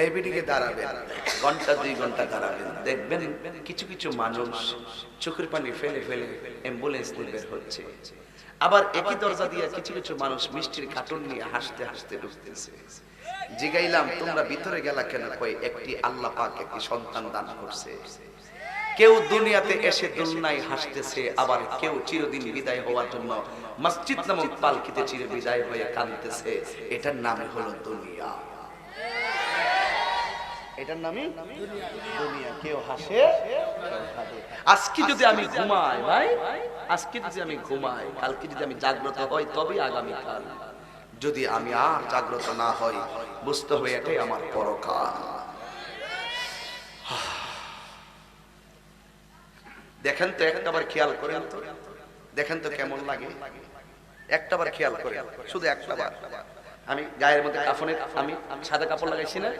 লাইব্রেরিকে দাঁড়াবেন, ঘণ্টা দুই ঘণ্টা দাঁড়াবেন, দেখবেন কিছু কিছু মানুষ চোখের পানি ফেলে ফেলে অ্যাম্বুলেন্স নিয়ে বের হচ্ছে। আবার একই দরজা দিয়ে কিছু কিছু মানুষ মিষ্টির কার্টুন নিয়ে হাসতে হাসতে ঢুকতেছে। জিগাইলাম, তোমরা ভিতরে গেলা কেন? কই, একটি আল্লাহ পাক একটি সন্তান দান করছে। কেউ দুনিয়াতে এসে দুলনায় হাসতেছে, আবার কেউ চিরদিন বিদায় হওয়ার জন্য মসজিদ নামক পালকিতে চির বিদায় হয়ে কাঁদতেছে। এটার নামই হলো দুনিয়া। এটার নামই দুনিয়া। কেউ হাসে আজকে যদি আমি ঘুমাই, ভাই, আজকে যদি আমি ঘুমাই, কালকে যদি আমি জাগ্রত হই, তবেই আগামী কাল। যদি আমি আর জাগ্রত না হই, বুঝতে হবে এটাই আমার পরকাল। দেখেন তো একটাবার খেয়াল করেন তো। দেখেন তো কেমন লাগে। একটাবার খেয়াল করেন, শুধু একটাবার আমি গায়ের মধ্যে কাফনের, আমি সাদা কাপড় লাগাইছি না?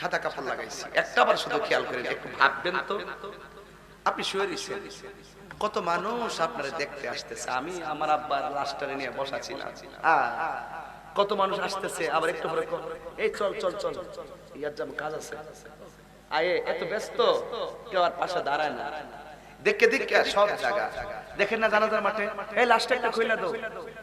সাদা কাপড় লাগাইছি। একটাবার শুধু খেয়াল করেন একটু ভাববেন তো। আপনি শুয়ে রয়েছেন। কত মানুষ আপনারা দেখতে আসতেছে। আমি আমার আব্বার লাস্টারে নিয়ে বসা ছিলাম কত মানুষ আসতেছে আবার একটু পরে এই চল চল চল। ইয়ার যাব কাজ আছে। আয়ে এত ব্যস্ত কেউ আর পাশে দাঁড়ায় না। দেখে দেখে সব জায়গা। দেখেন না জানাজার মাঠে? এই লাস্টটা একটা খুইলা দাও।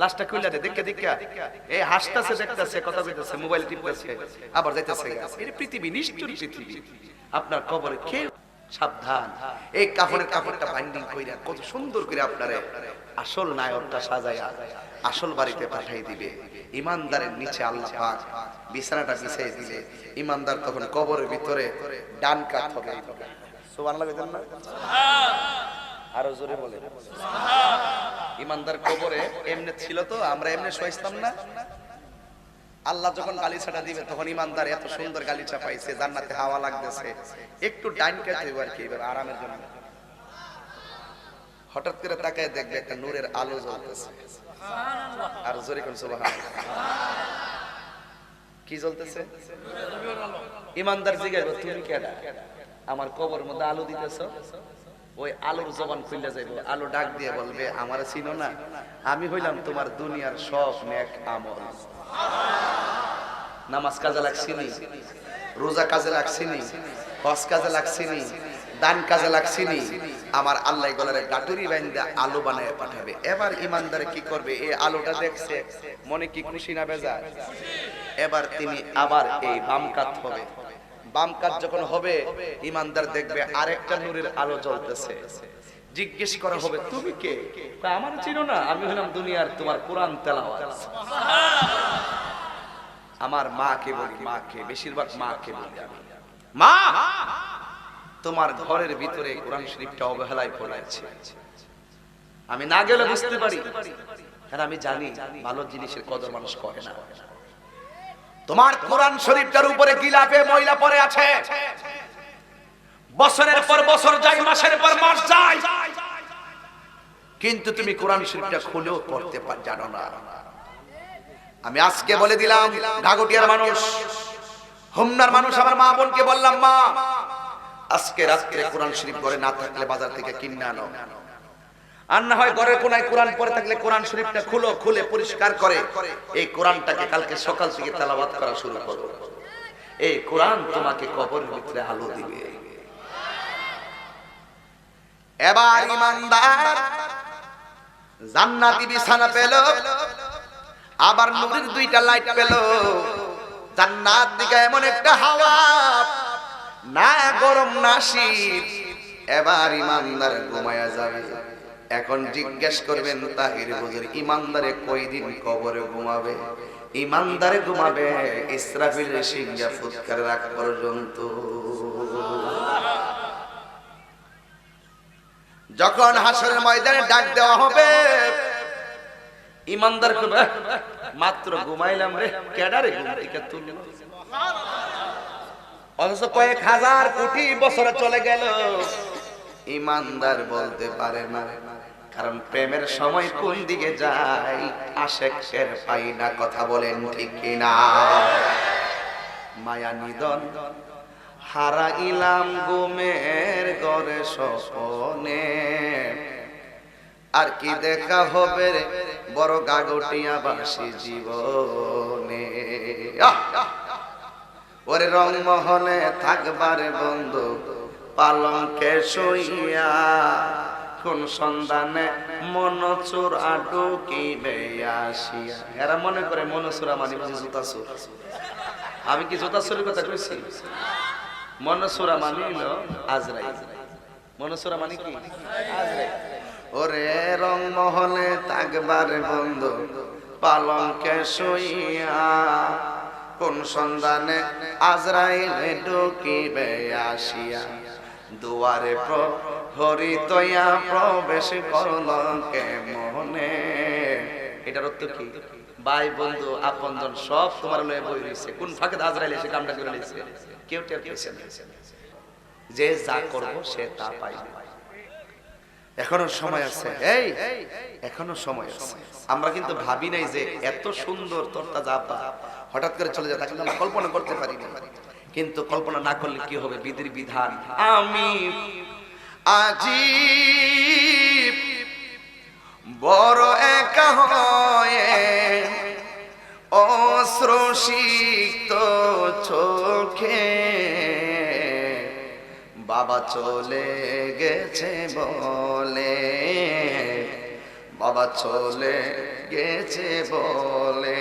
লাস্টটা খুইলা দে দেখে দেখে এই হাসতেছে, দেখতেছে, কথা কইতেছে, মোবাইল টিপতেছে, আবার যাইতেছে এই পৃথিবী নিষ্ঠুর পৃথিবী। আপনার কবরে কে সাবধান? এই কাপড়ের কাপড়টা বাইন্ডিং কইরা, কত সুন্দর করে আপনারে আসল নায়কটা সাজায়া, আসল বাড়িতে পাঠাই দিবে। ইমানদারের নিচে আল্লাহ পাক বিছানাটা বিছাই দিলে ইমানদার তখন কবরের ভিতরে ডান কাত হবে। সুবহানাল্লাহ না? আরও জোরে বলে। ইমানদার কবরে এমনি ছিল তো, আমরা এমনি শোয়াইতাম না। আল্লাহ যখন গালিচাটা দিবে, তখন ইমানদার এত সুন্দর গালিচা পাইছে, জান্নাতে হাওয়া লাগতেছে। একটু ডাইন কাটে আর কি, এবার আরামের জন্য। হঠাৎ করে তাকায় দেখবে একটা নূরের আলো জ্বলতেছে। আর জোরে কোন কি জ্বলতেছে? ইমানদার জিজ্ঞাসা তুমি কেডা? আমার কবর মধ্যে আলো দিতেছ? ওই আলোর জবান খুললে যাইব। আলো ডাক দিয়ে বলবে, আমার চিনো না? আমি হইলাম তোমার দুনিয়ার সব নেক আমল। নামাজ কাজে লাগছিনি, রোজা কাজে লাগছিনি, হজ কাজে লাগছিনি, দান কাজে লাগছিনি। আমার আল্লাহ গলারে গাটুরি বাইন্দা আলো বানায় পাঠাবে। এবার ইমানদার কি করবে? এই আলোটা দেখছে, মনে কি খুশি না বেজা এবার তিনি আবার এই বাম কাত হবে। বাম কাজ যখন হবে ইমানদার দেখবে আরেকটা নূরের আলো জ্বলতেছে। জিজ্ঞেস করা হবে তুমি কে? আমার চিনো না। আমি হলাম দুনিয়ার তোমার কোরআন তেলাওয়াত। আমার মাকে বলি মাকে বেশিরভাগ মাকে বলি আমি। মা! তোমার ঘরের ভিতরে কোরআন শরীফটা অবহেলায় পড়ে আছে আমি না গেলে বুঝতে পারি। কারণ আমি জানি ভালো জিনিসের কদর মানুষ করে না। তোমার কোরআন শরীফটার উপরে গিলাপে ময়লা পরে আছে। বছরের পর বছর যায়, মাসের পর মাস যায়। কিন্তু তুমি কোরআন শরীফটা খুলেও পড়তে পার জানো না। আমি আজকে বলে দিলাম ঘাগটিয়ার মানুষ, হোমনার মানুষ আমার মা বোনকে বললাম, মা, আজকে রাত্রে কোরআন শরীফ ঘরে না থাকলে বাজার থেকে কিনে আনো। আর না হয় ঘরের কোনায় কোরআন পড়ে থাকলে কোরআন শরীফটা খুলো, খুলে পরিষ্কার করে। এই কোরআনটাকে কালকে সকাল থেকে তেলাওয়াত করা শুরু করো। এই কোরআন তোমাকে কবরের ভিতরে আলো দিবে। এবার ইমানদার জান্নাতি বিছানা পেল, আবার নদীর দুইটা লাইট পেল। জান্নাত দিকে এমন একটা হাওয়া, না গরম, না শীত, এবার ইমানদার ঘুমায়া যাবে। এখন জিজ্ঞেস করবেন, তাহির হুজুর, ইমানদারে কয়দিন কবরে ঘুমাবে? ইমানদারে ঘুমাবে ইসরাফিল সিংহা ফুৎকার রাখ পর্যন্ত। যখন হাসরের ময়দানে ডাক দেওয়া হবে, ইমানদার মাত্র ঘুমাইলাম রে, কেডারে ঘুম থেকে তুললো? অথচ কয়েক হাজার কোটি বছরে চলে গেল। ইমানদার বলতে পারে না। কারণ প্রেমের সময় কোন দিকে যায় আশেক শের পাই না কথা বলেন ঠিক কিনা। মায়া নিদন হারা ইলাম গুমের গড়ে স্বপনে। আর কি দেখা হবে রে বড় গাগটিয়া বাসি জীবনে ওরে রং মহলে থাকবার বন্ধু পালঙ্কে শুইয়া কোন সন্ধানে মনচুর আডু কি আসিয়া। এরা মনে করে মনচুরা মানে বুঝি জুতা চোর। আমি কি জুতা চোরের কথা কইছি? মনসুরা মানে হলো আজরাই মনসুরা মানে কি আজরাই ওরে রং মহলে থাকবার বন্ধু, পালঙ্কে শুইয়া। কোন সন্ধানে আজরাইলে ঢুকিবে আসিয়া। দুয়ারে প্রহরি তৈয়া প্রবেশ করল কে মনে এটার অর্থ কি? ভাই, বন্ধু, আপনজন সব তোমার লয়ে বই রইছে কোন ফাঁকে আজরাইল এসে কামটা করে লইছে কেউ টের পেয়েছে যে যা করব সে তা পাইবে এখনও সময় আছে। এই, এখনও সময় আছে। আমরা কিন্তু ভাবি নাই যে এত সুন্দর তোরটা যাবা হঠাৎ করে চলে যায়, তাকে আমরা কল্পনা করতে পারি না কিন্তু কল্পনা না করলে কি হবে? বিধির বিধান। আমি আজি বড় একা হয়ে অশ্রুষিক্ত চোখে বাবা চলে গেছে বলে, বাবা চলে গেছে বলে।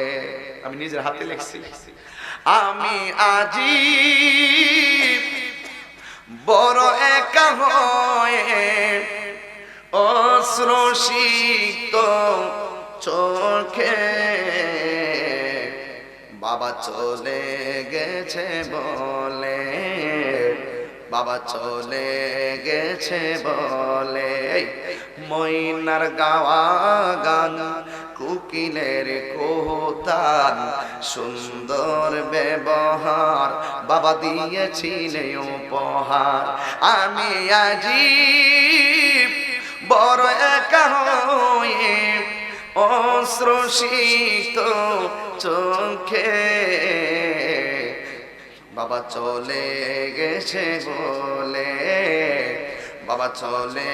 আমি নিজের হাতে লিখছি। আমি আজি বড় একা হয়ে অশ্রুষিক্ত চোখে। বাবা চলে গেছে বলে, বাবা চলে গেছে বলে। মইনার গাওয়া গান কুকিলের কোহতান, সুন্দর ব্যবহার বাবা দিয়েছিলেন উপহার। আমি আজি বড় একা হয়ে অশ্রুষিত চোখে বাবা চলে গেছে বলে, বাবা চলে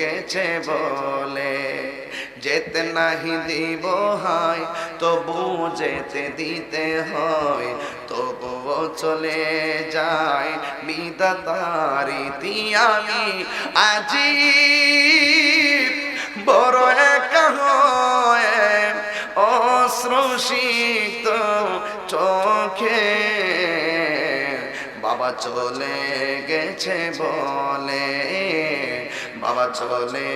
গেছে বলে। যেতে নাহি দিব হয় তবু যেতে দিতে হয়। তবুও চলে যায় বিদাতারি আমি আজি বড় একা হয়ে অশ্রুষিত চোখে বাবা চলে গেছে বলে, বাবা চলে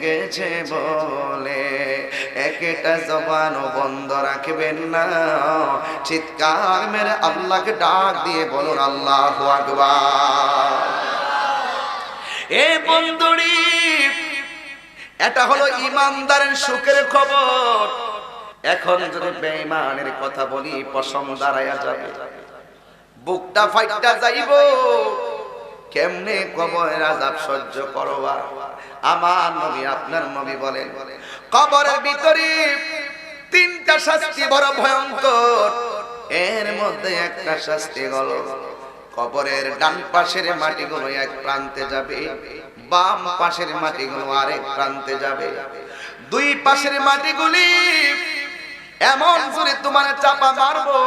গেছে বলে। একটা জবান বন্ধ রাখবেন না। চিৎকার মেরে আল্লাহকে ডাক দিয়ে বলুন, আল্লাহ আকবার। এ বন্ধুরি, এটা হলো ইমানদারের সুখের খবর। এখন যদি বেঈমানের কথা বলি, পশম দাঁড়ায়া যাবে। বুকটা ফাইটটা যাইব। কেমনে কবরের আজাব সহ্য করবা? আমার নবী আপনার নবী বলেন, কবরের ভিতরে তিনটা শাস্তি বড় ভয়ঙ্কর। এর মধ্যে একটা শাস্তি হলো, কবরের ডান পাশের মাটিগুলো এক প্রান্তে যাবে, বাম পাশের মাটিগুলো আরেক প্রান্তে যাবে। দুই পাশের মাটিগুলি এমন করে তোমার চাপা মারবো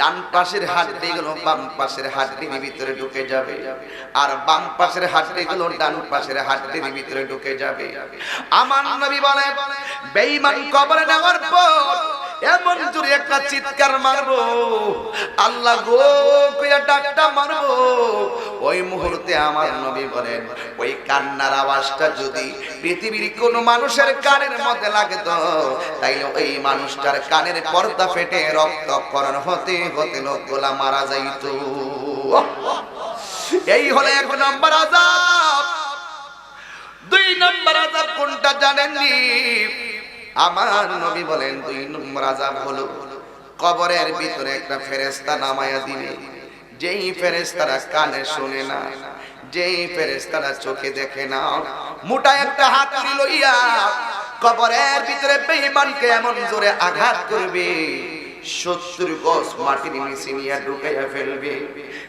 ডান পাশের হাড্ডি গুলো, বাম পাশের হাড্ডির ভিতরে ঢুকে যাবে। আর বাম পাশের হাড্ডি গুলো, ডান পাশের হাড্ডির ভিতরে ঢুকে যাবে। আমার নবী বলে বেঈমান কবরে নেওয়ার পর এমন জোরে একটা চিৎকার মারবো। আল্লাহ গো কইয়া ডাকটা মারবো। ওই মুহূর্তে আমার নবী বলেন, ওই কান্নার আওয়াজটা যদি পৃথিবীর কোন মানুষের কানের মধ্যে লাগতো তাইলে ওই মানুষটার কানের পর্দা ফেটে রক্তকরণ হতে হতে লোকগুলা মারা যাইতো। এই হলো এক নম্বর আজাব দুই নম্বর আজাব কোনটা জানেননি? আমার নবী বলেন, দুই নম্বর আজাব হলো, কবরের ভিতরে একটা ফেরেস্তা নামায়া দিবে। যেই ফেরেস্তারা কানে শুনে না, যেই ফেরেস্তারা চোখে দেখে না, মোটা একটা হাত লইয়া কবরের ভিতরে বেঈমানকে এমন জোরে আঘাত করবে। সত্তর গজ মাটির নিচে নিয়ে ঢুকাইয়া ফেলবে।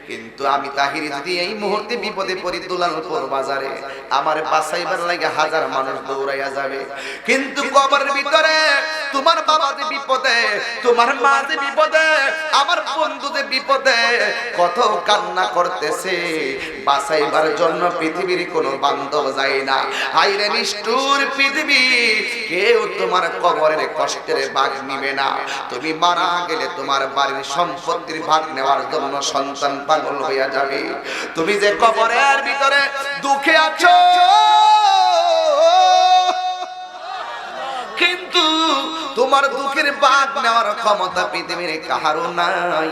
কিন্তু আমি তাহিরি যদি এই মুহূর্তে বিপদে পড়ি দুলালপুর বাজারে, আমার বাসাইবার লাগে হাজার মানুষ দৌড়াইয়া যাবে। কিন্তু কবরের ভিতরে তোমার বাবা যে বিপদে, তোমার মা যে বিপদে, আমার বন্ধু যে বিপদে, কত কান্না করতেছে। বাসাইবার জন্য পৃথিবীর কোনো বান্ধব যায় না। হাইরে নিষ্ঠুর পৃথিবী, কেউ তোমার কবরের কষ্টের বাঘ নিবে না। তুমি মারা গেলে তোমার বাড়ির সম্পত্তির ভাগ নেওয়ার জন্য সন্তান পাগল হইয়া যাবে। তুমি যে কবরের ভিতরে দুঃখে আছো, কিন্তু তোমার দুঃখের বাদ নেওয়ার ক্ষমতা পৃথিবীর কাহারও নাই।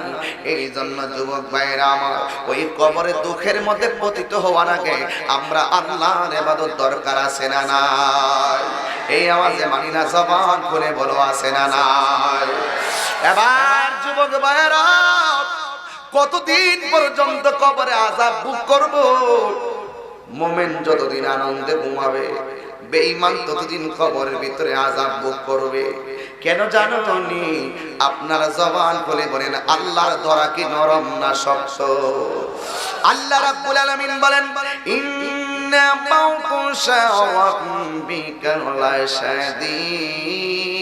এই জন্য যুবক ভাইরা আমার, ওই কবরে দুঃখের মধ্যে পতিত হওয়ার আগে আমরা আল্লাহর এবাদত দরকার আছে না নাই? এই আওয়াজে মানি না জবান করে বলো, আছে না নাই? এবার যুবক ভাইরা কতদিন পর্যন্ত কবরে আজাব বুক করব? মোমেন যতদিন আনন্দে ঘুমাবে, বেঈমান ততদিন কবরের ভিতরে আজাব ভোগ করবে। কেন জানো নি আপনারা জবান বলে বলেন, আল্লাহর দরা কি নরম না শক্ত? আল্লাহ রাব্বুল আলামিন বলেন, ইন্না মাউকুশা ওয়া বিকা শাদীদ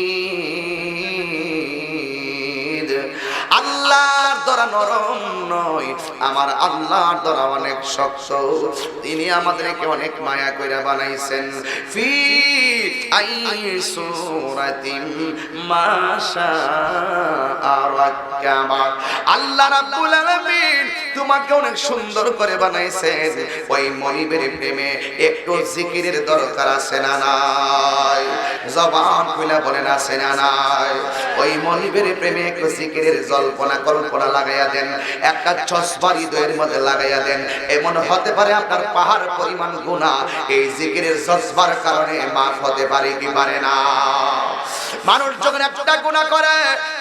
আল্লাহর দ্বারা নরম নয়। আমার আল্লাহর দ্বারা অনেক শক্ত। তিনি আমাদেরকে অনেক মায়া করে বানাইছেন। ফি অনেক সুন্দর করে ওই প্রেমে একটু না নাই? ওই প্রেমে একটু জিকিরের জল্পনা, কল্পনা লাগাইয়া দেন। একটা চশমা হৃদয়ের মধ্যে লাগাইয়া দেন। এমন হতে পারে আপনার পাহাড় পরিমাণ গুণা এই জিকিরের জজবার কারণে মাফ হতে পারে। কি পারে না। মানুষ যখন একটা গুণা করে,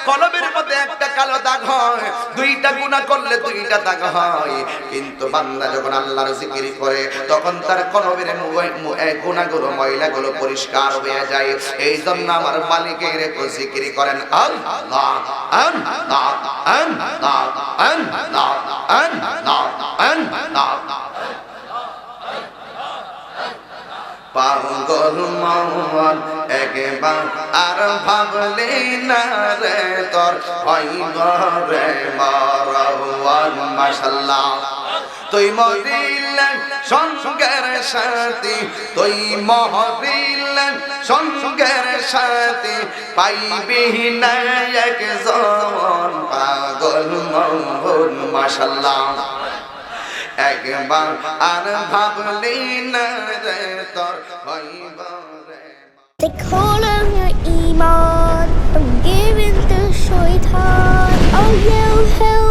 কলমের মধ্যে একটা কালো দাগ হয়, দুইটা গুণা করলে দুইটা দাগ হয়। কিন্তু বান্দা যখন আল্লাহর জিকির করে, তখন তার কলমের গুণাগুলো, ময়লাগুলো পরিষ্কার হয়ে যায়। এই জন্য আমার মালিকের জিকির করেন, আল্লাহ আল্লাহ আল্লাহ আল্লাহ আল্লাহ আল্লাহ পাগল মন একবার আর ভাবলে না রে তোর রে মরওয়ান মাশাল্লাহ। তুই মরিলেন সঙ্গের সাথী, তুই মরিলেন সঙ্গের সাথী, পাইবি না একজন পাগল মোহন, মাশাল্লাহ। একবার আর ভাবলি না রে তোর হইব They call on your iman. I'm giving the shaitan. Oh, yeah, hell.